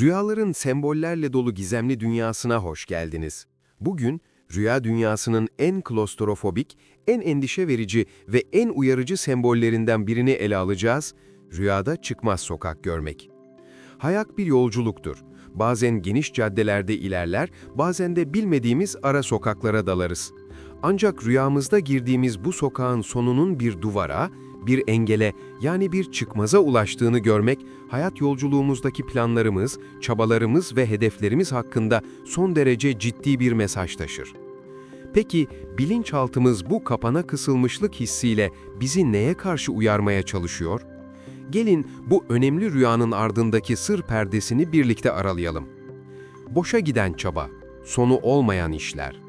Rüyaların sembollerle dolu gizemli dünyasına hoş geldiniz. Bugün rüya dünyasının en klostrofobik, en endişe verici ve en uyarıcı sembollerinden birini ele alacağız. Rüyada çıkmaz sokak görmek. Hayat bir yolculuktur. Bazen geniş caddelerde ilerler, bazen de bilmediğimiz ara sokaklara dalarız. Ancak rüyamızda girdiğimiz bu sokağın sonunun bir duvara, bir engele yani bir çıkmaza ulaştığını görmek, hayat yolculuğumuzdaki planlarımız, çabalarımız ve hedeflerimiz hakkında son derece ciddi bir mesaj taşır. Peki bilinçaltımız bu kapana kısılmışlık hissiyle bizi neye karşı uyarmaya çalışıyor? Gelin bu önemli rüyanın ardındaki sır perdesini birlikte aralayalım. Boşa giden çaba, sonu olmayan işler.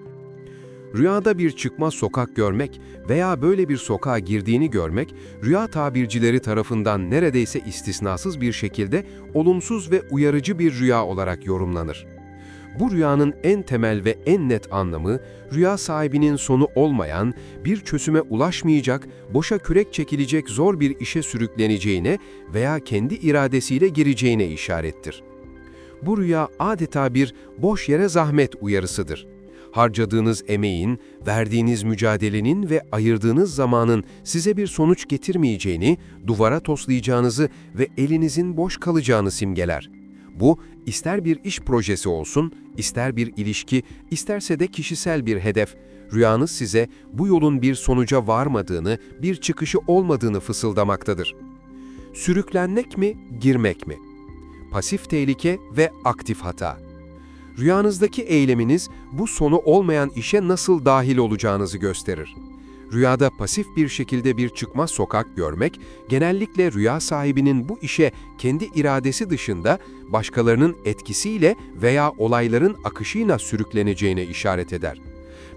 Rüyada bir çıkmaz sokak görmek veya böyle bir sokağa girdiğini görmek, rüya tabircileri tarafından neredeyse istisnasız bir şekilde olumsuz ve uyarıcı bir rüya olarak yorumlanır. Bu rüyanın en temel ve en net anlamı, rüya sahibinin sonu olmayan, bir çözüme ulaşmayacak, boşa kürek çekilecek zor bir işe sürükleneceğine veya kendi iradesiyle gireceğine işarettir. Bu rüya adeta bir boş yere zahmet uyarısıdır. Harcadığınız emeğin, verdiğiniz mücadelenin ve ayırdığınız zamanın size bir sonuç getirmeyeceğini, duvara toslayacağınızı ve elinizin boş kalacağını simgeler. Bu, ister bir iş projesi olsun, ister bir ilişki, isterse de kişisel bir hedef. Rüyanız size bu yolun bir sonuca varmadığını, bir çıkışı olmadığını fısıldamaktadır. Sürüklenmek mi, girmek mi? Pasif tehlike ve aktif hata. Rüyanızdaki eyleminiz bu sonu olmayan işe nasıl dahil olacağınızı gösterir. Rüyada pasif bir şekilde bir çıkmaz sokak görmek, genellikle rüya sahibinin bu işe kendi iradesi dışında başkalarının etkisiyle veya olayların akışıyla sürükleneceğine işaret eder.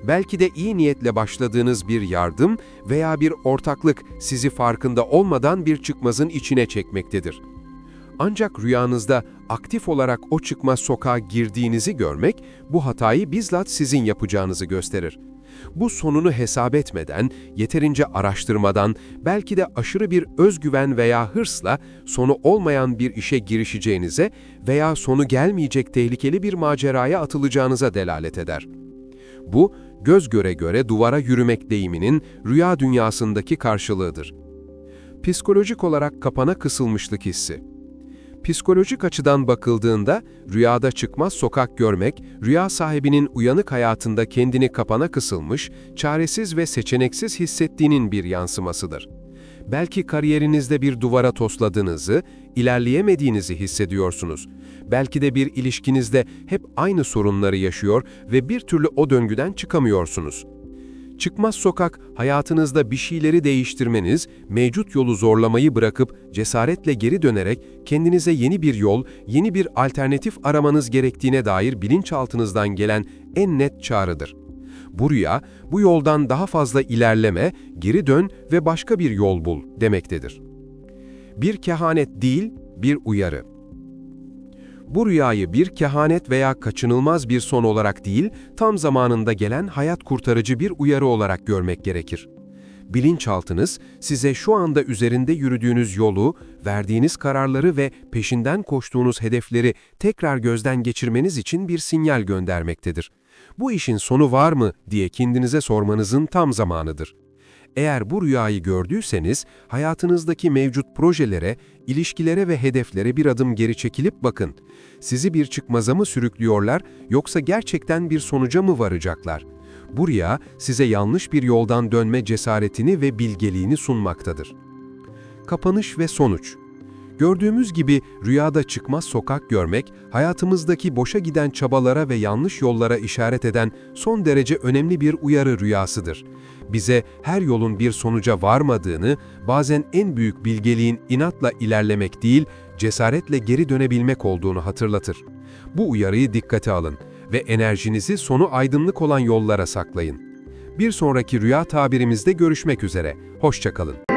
Belki de iyi niyetle başladığınız bir yardım veya bir ortaklık sizi farkında olmadan bir çıkmazın içine çekmektedir. Ancak rüyanızda aktif olarak o çıkmaz sokağa girdiğinizi görmek, bu hatayı bizzat sizin yapacağınızı gösterir. Bu sonunu hesap etmeden, yeterince araştırmadan, belki de aşırı bir özgüven veya hırsla sonu olmayan bir işe girişeceğinize veya sonu gelmeyecek tehlikeli bir maceraya atılacağınıza delalet eder. Bu, göz göre göre duvara yürümek deyiminin rüya dünyasındaki karşılığıdır. Psikolojik olarak kapana kısılmışlık hissi. Psikolojik açıdan bakıldığında rüyada çıkmaz sokak görmek, rüya sahibinin uyanık hayatında kendini kapana kısılmış, çaresiz ve seçeneksiz hissettiğinin bir yansımasıdır. Belki kariyerinizde bir duvara tosladığınızı, ilerleyemediğinizi hissediyorsunuz. Belki de bir ilişkinizde hep aynı sorunları yaşıyor ve bir türlü o döngüden çıkamıyorsunuz. Çıkmaz sokak, hayatınızda bir şeyleri değiştirmeniz, mevcut yolu zorlamayı bırakıp cesaretle geri dönerek kendinize yeni bir yol, yeni bir alternatif aramanız gerektiğine dair bilinçaltınızdan gelen en net çağrıdır. Bu rüya, bu yoldan daha fazla ilerleme, geri dön ve başka bir yol bul demektedir. Bir kehanet değil, bir uyarı. Bu rüyayı bir kehanet veya kaçınılmaz bir son olarak değil, tam zamanında gelen hayat kurtarıcı bir uyarı olarak görmek gerekir. Bilinçaltınız size şu anda üzerinde yürüdüğünüz yolu, verdiğiniz kararları ve peşinden koştuğunuz hedefleri tekrar gözden geçirmeniz için bir sinyal göndermektedir. Bu işin sonu var mı diye kendinize sormanızın tam zamanıdır. Eğer bu rüyayı gördüyseniz, hayatınızdaki mevcut projelere, ilişkilere ve hedeflere bir adım geri çekilip bakın. Sizi bir çıkmaza mı sürüklüyorlar yoksa gerçekten bir sonuca mı varacaklar? Bu rüya size yanlış bir yoldan dönme cesaretini ve bilgeliğini sunmaktadır. Kapanış ve sonuç Gördüğümüz gibi rüyada çıkmaz sokak görmek, hayatımızdaki boşa giden çabalara ve yanlış yollara işaret eden son derece önemli bir uyarı rüyasıdır. Bize her yolun bir sonuca varmadığını, bazen en büyük bilgeliğin inatla ilerlemek değil, cesaretle geri dönebilmek olduğunu hatırlatır. Bu uyarıyı dikkate alın ve enerjinizi sonu aydınlık olan yollara saklayın. Bir sonraki rüya tabirimizde görüşmek üzere. Hoşçakalın.